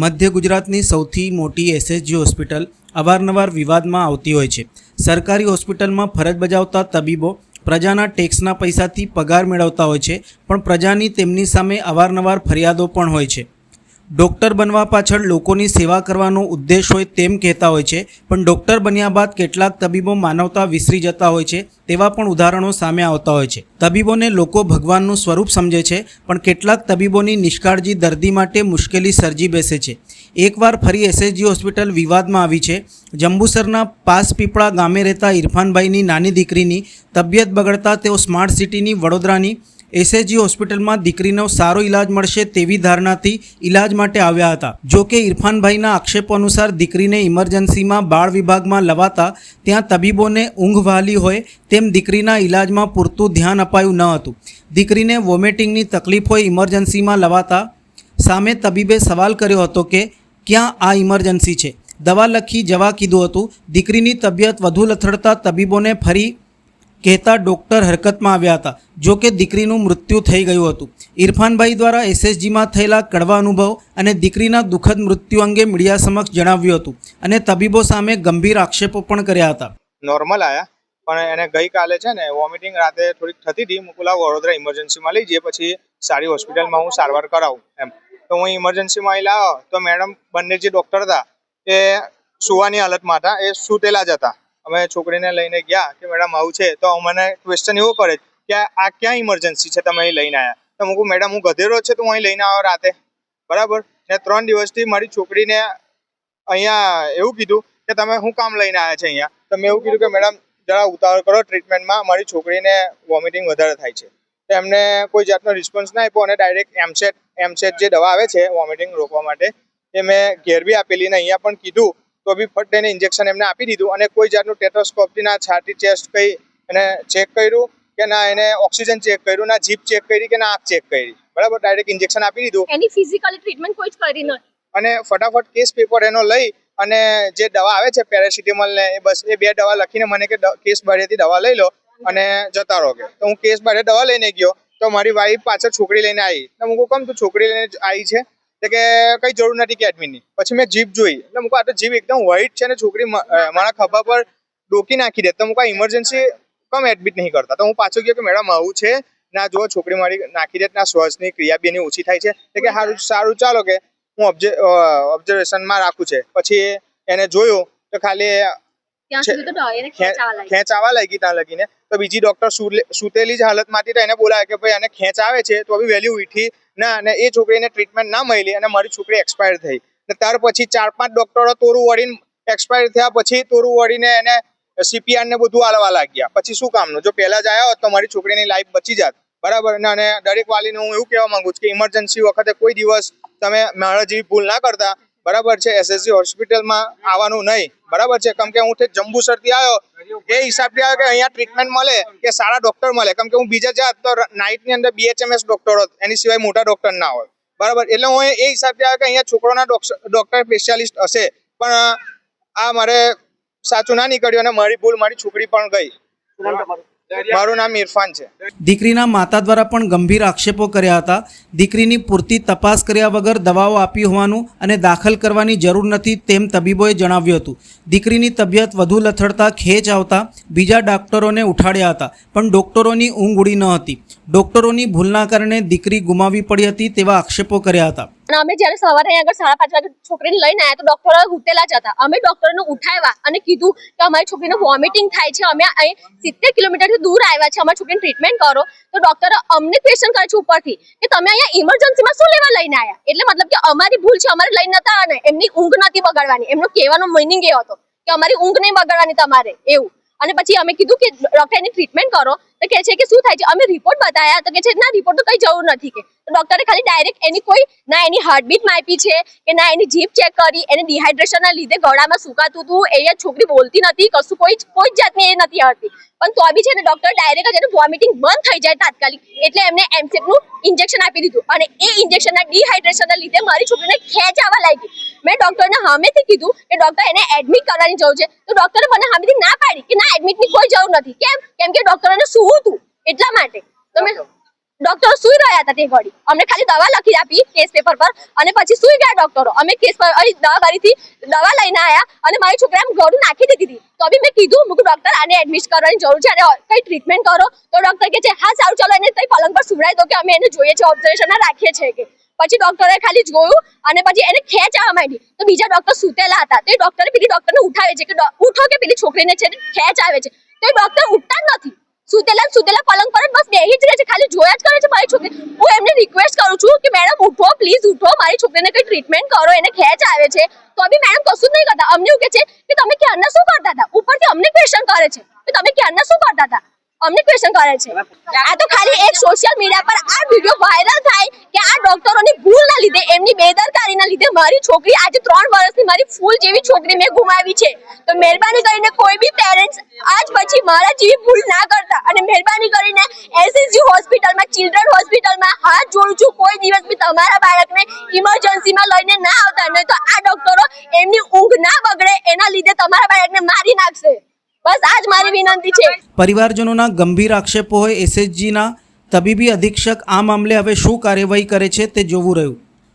મધ્ય ગુજરાતની સૌથી મોટી એસએચજી હોસ્પિટલ અવારનવાર વિવાદમાં આવતી હોય છે. સરકારી હોસ્પિટલમાં ફરજ બજાવતા તબીબો પ્રજાના ટેક્સના પૈસાથી પગાર મેળવતા હોય છે, પણ પ્રજાની તેમની સામે અવારનવાર ફરિયાદો પણ હોય છે. ડૉક્ટર બનવા પાછળ લોકોની સેવા કરવાનો ઉદ્દેશ હોય તેમ કહેતા હોય છે, પણ ડૉક્ટર બન્યા બાદ કેટલાક તબીબો માનવતા વિસરી જતા હોય છે, તેવા પણ ઉદાહરણો સામે આવતા હોય છે. તબીબોને લોકો ભગવાનનું સ્વરૂપ સમજે છે, પણ કેટલાક તબીબોની નિષ્કાળજી દર્દી માટે મુશ્કેલી સર્જી બેસે છે. એકવાર ફરી એસએચજી હોસ્પિટલ વિવાદમાં આવી છે. જંબુસરના પાસપીપળા ગામે રહેતા ઇરફાનભાઈની નાની દીકરીની તબિયત બગડતા તેઓ સ્માર્ટ સિટીની વડોદરાની એસએચજી હોસ્પિટલમાં દીકરીનો સારો ઈલાજ મળશે તેવી ધારણાથી ઈલાજ માટે આવ્યા હતા. જો કે ઇરફાનભાઈના આક્ષેપ અનુસાર દીકરીને ઇમરજન્સીમાં બાળ વિભાગમાં લવાતા ત્યાં તબીબોને ઊંઘ વહાલી હોય તેમ દીકરીના ઈલાજમાં પૂરતું ધ્યાન અપાયું ન હતું. દીકરીને વોમિટિંગની તકલીફ હોય ઇમરજન્સીમાં લવાતા સામે તબીબે સવાલ કર્યો હતો કે, ક્યાં આ ઇમરજન્સી છે? દવા લખી જવા કીધું હતું. દીકરીની તબિયત વધુ લથડતા તબીબોને ફરી કહેતા ડૉક્ટર હરકતમાં આવ્યા હતા. જો કે દીકરીનું મૃત્યુ થઈ ગયું હતું. ઇરફાનભાઈ દ્વારા એસએસજીમાં થયેલા કડવા અનુભવ અને દીકરીના દુઃખદ મૃત્યુ અંગે મીડિયા સમક્ષ જણાવ્યું હતું અને તબીબો સામે ગંભીર આક્ષેપો પણ કર્યા હતા. નોર્મલ આયા. પણ એને ગઈકાલે છે ને વોમિટિંગ રાતે થોડીક થતી હતી. મુકુલા વડોદરા ઇમરજન્સીમાં લઈ જઈએ, પછી સારી હોસ્પિટલમાં હું સારવાર કરાવું એમ. તો હું ઇમરજન્સીમાં લાવ્યો તો મેડમ બંને જે ડૉક્ટર હતા, એ સુવાની હાલતમાં હતા. એ સૂતેલા જ હતા. અમે છોકરીને લઈને ગયા કે મેડમ, આવું છે. તો મને ક્વેશ્ચન એવો કરે કે આ ક્યાં ઇમરજન્સી છે? તમે અહીં લઈને આવ્યા તો હું મેડમ, હું ગધેરો છે, તો હું અહીં લઈને આવ્યો રાતે. બરાબર? ને ત્રણ દિવસથી મારી છોકરીને અહીંયા એવું કીધું કે તમે શું કામ લઈને આવ્યા છે અહીંયા? તો મેં એવું કીધું કે, મેડમ, જરા ઉતાવળ કરો ટ્રીટમેન્ટમાં મારી છોકરીને વોમિટિંગ વધારે થાય છે. તો એમને કોઈ જાતનો રિસ્પોન્સ ના આપ્યો અને ડાયરેક્ટ એમસેટ એમસેટ જે દવા આવે છે વોમિટિંગ રોકવા માટે, એ મેં ઘેર બી આપેલી ને અહીંયા પણ કીધું. તો બી ફટ એને ઇન્જેક્શન એમને આપી દીધું અને કોઈ જાતનું ટેટોસ્કોપથી ના છાતી ચેસ્ટ કઈ એને ચેક કર્યું કે ના એને ઓક્સિજન ચેક કર્યું ના જીપ ચેક કરી કે ના આંખ ચેક કરી. બરાબર? ડાયરેક્ટ ઇન્જેક્શન આપી દીધું. એની ફિઝિકલ ટ્રીટમેન્ટ કોઈ જ કરી નથી અને ફટાફટ કેસ પેપર એનો લઈ અને જે દવા આવે છે પેરાસિટેમોલ ને એ બસ એ બે દવા લખીને મને કે કેસ બારેથી દવા લઈ લો અને જતા રહો કે. તો હું કેસ બારે દવા લઈને ગયો તો મારી વાઈફ પાછળ છોકરી લઈને આવી. તો હું કહું કેમ તું છોકરી લઈને આવી છે? કે કઈ જરૂર નથી કે એડમિનની પછી મેં જીપ જોઈ. એટલે મૂકો આ તો જીપ એકદમ વ્હાઈટ છે ને છોકરી મારા ખભા પર ડોકી નાખી દે. તો મૂકો ઇમરજન્સી કમ એડમિટ નહીં કરતા. તો હું પાછો ગયો કે મેડમ આવું છે. ના જો છોકરી મારી નાખી દે ના શ્વાસની ક્રિયા બી એની ઓછી થાય છે. એટલે કે સારું સારું ચાલો કે હું ઓબ્ઝર્વ ઓબ્ઝર્વેશનમાં રાખું છે. પછી એને જોયું તો ખાલી ખેંચ આવવા લાગી. ત્યાં લગીને. તો બીજી ડોક્ટર સુતેલી જ હાલતમાંથી તો એને બોલાવે કે ભાઈ એને ખેંચ આવે છે તો બી વહેલી ઉઠી ના અને એ છોકરીને ટ્રીટમેન્ટ ના મળી અને મારી છોકરી એક્સપાયર થઈ. ને ત્યાર પછી ચાર પાંચ ડોક્ટરો તોરું વળીને એક્સપાયર થયા પછી તોરું વળીને એને સીપીઆર ને બધું આલવા લાગ્યા. પછી શું કામનું? જો પહેલા જ આવ્યા હોત તો મારી છોકરીની લાઈફ બચી જાત. બરાબર? અને દરેક વાલીને હું એવું કહેવા માંગુ છું કે ઇમરજન્સી વખતે કોઈ દિવસ તમે મારા જેવી ભૂલ ના કરતા બરાબર છે એસએસજી હોસ્પિટલમાં આવવાનું નહીં. બરાબર છે, કેમ કે હું જંબુસરથી આવ્યો, એ હિસાબથી આવ્યો કે અહીંયા ટ્રીટમેન્ટ મળે કે સારા ડોક્ટર મળે. કેમ કે હું બીજા જાત તો નાઇટની અંદર બીએચએમએસ ડોક્ટર હોત, એની સિવાય મોટા ડોક્ટર ના હોય બરાબર, એટલે હું એ હિસાબથી આવ્યો કે અહીંયા છોકરોના ડોક્ટર સ્પેશિયાલિસ્ટ હશે. પણ, આ મારે સાચું ના નીકળ્યું અને મારી ભૂલ મારી છોકરી પણ ગઈ. મારું નામ ઇરફાન છે. દીકરીના માતા દ્વારા પણ ગંભીર આક્ષેપો કર્યા હતા. દીકરીની પૂરતી તપાસ કર્યા વગર દવાઓ આપી હોવાનું અને દાખલ કરવાની જરૂર નથી તેમ તબીબોએ જણાવ્યું હતું. દીકરીની તબિયત વધુ લથડતા ખેંચ આવતા બીજા ડોક્ટરોને ઉઠાડ્યા હતા પણ ડોક્ટરોની ઊંઘ ઉડી ન હતી. ડોક્ટરોની ભૂલના કારણે દીકરી ગુમાવી પડી હતી તેવા આક્ષેપો કર્યા હતા. અને અમે જ્યારે સવારે અહીંયા આગળ સાડા પાંચ વાગે છોકરીને લઈને આવ્યા તો ડોક્ટરો ઉઠેલા જ હતા. અમે ડોક્ટરને ઉઠાવ્યા અને કીધું કે અમારી છોકરીને વોમિટિંગ થાય છે. અમે અહીં સિત્તેર કિલોમીટરથી દૂર આવ્યા છે અમારી છોકરીને ટ્રીટમેન્ટ કરો. તો ડોક્ટરે અમને ક્વેશ્ચન કરે છે ઉપરથી કે તમે અહીંયા ઇમરજન્સીમાં શું લેવા લઈને આવ્યા એટલે મતલબ કે અમારી ભૂલ છે, અમારે લઈને નતા અને એમની ઊંઘ નથી બગાડવાની. એમનો કહેવાનો મિનિંગ એ હતો કે અમારી ઊંઘ નહીં બગાડવાની તમારે. એવું. અને પછી અમે કીધું કે ડોક્ટર એની ટ્રીટમેન્ટ કરો. તો કહે છે કે, શું થાય છે? અમે રિપોર્ટ બતાવ્યા તો કે છે, ના રિપોર્ટ તો કઈ જરૂર નથી. કે ડોક્ટરે ખાલી ડાયરેક્ટ એની કોઈ, ના, એની હાર્ટબીટ માપી છે કે ના, એની જીભ ચેક કરી, એને ડિહાઇડ્રેશનના લીધે ગળામાં સુકાતું હતું, એ છોકરી બોલતી નથી, કશું કોઈ કોઈ જ જાતની એ નથી હતી પણ તો બી છે ને ડોક્ટર ડાયરેક્ટ જ એને વોમિટિંગ બંધ થઈ જાય તાત્કાલિક. એટલે એમને એમસેટનું ઇન્જેક્શન આપી દીધું. અને એ ઇન્જેક્શનના ડિહાઇડ્રેશનના લીધે મારી છોકરીને ખેંચ આવવા લાગી. મેં ડોક્ટરને સામેથી કીધું કે ડોક્ટર એને એડમિટ કરવાની જરૂર છે. તો ડોક્ટરે મને સામેથી ના પાડી કે ના એડમિટની કોઈ જરૂર નથી. કેમ? કેમ કે ડોક્ટરને શું હતું? એટલા માટે. તમે ડોક્ટરો સુઈ રહ્યા હતા તે ઘડી. અમને ખાલી દવા લખી આપી કેસ પેપર પર અને પછી સુઈ ગયા ડોક્ટરો અમે કેસ પર દવા કરીથી દવા લઈને આવ્યા અને મારી છોકરાને ઘડું નાખી દીધી હતી. તો બી મેં કીધું મૂકું ડોક્ટર આને એડમિટ કરવાની જરૂર છે અને કઈ ટ્રીટમેન્ટ કરો? તો ડોક્ટર કે છે હા સારું ચાલો એને કઈ પલંગ પર સુવડાવી દો કે અમે એને જોઈએ છે ઓબ્ઝર્વેશનમાં રાખીએ છીએ કે. પછી ડોક્ટરે ખાલી જોયું અને પછી એને ખેંચ આવવા માંડી. તો બીજા ડોક્ટર સુતેલા હતા. તો એ ડોક્ટરે પેલી ડોક્ટરને ઉઠાવે છે કે ઉઠો કે પેલી છોકરીને છે ખેંચ આવે છે. તો એ ડોક્ટર ઉઠતા જ નથી. સુતેલા સુતેલા પલંગ પર બસ બેહી જ રહે છે. ખાલી જોયા જ કરે છે મારી છોકરી. હું એમને રિક્વેસ્ટ કરું છું કે, મેડમ, ઉઠો પ્લીઝ ઉઠો. મારી છોકરીને કઈ ટ્રીટમેન્ટ કરો. એને ખેંચ આવે છે. તો બી મેડમ કશું જ નહીં કરતા. અમને એવું કે છે કે, તમે ક્યારના શું કરતા હતા? ઉપરથી અમને ક્વેશ્ચન કરે છે કે, તમે ક્યારના શું કરતા હતા? અમને ક્વેશ્ચન કરે છે. આ તો ખાલી એક સોશિયલ મીડિયા પર આ વીડિયો વાયરલ થાય કે આ ડોક્ટરોની ભૂલના લીધે, એમની બેદરકારીના લીધે મારી છોકરી આજે ત્રણ વર્ષની મારી ફૂલ જેવી છોકરી મેં ગુમાવી છે. તો મહેરબાની કરીને કોઈ બી પેરેન્ટ્સ આજ પછી મારા જેવી ભૂલ ના કરતા અને મહેરબાની કરીને એસએસજી હોસ્પિટલમાં ચિલ્ડ્રન હોસ્પિટલમાં હાથ જોડું છું કોઈ દિવસ બી તમારા બાળકને ઇમરજન્સીમાં લઈને ના આવતા નહીં તો આ ડોક્ટરો એમની ઊંઘ ના બગડે, એના લીધે તમારા બાળકને મારી નાખશે. બસ આજ મારી વિનંતી છે. પરિવારજનોના ગંભીર આક્ષેપો હોય એસએચજીના તબીબી અધિક્ષક આ મામલે હવે શું કાર્યવાહી કરે છે તે જોવું રહ્યું.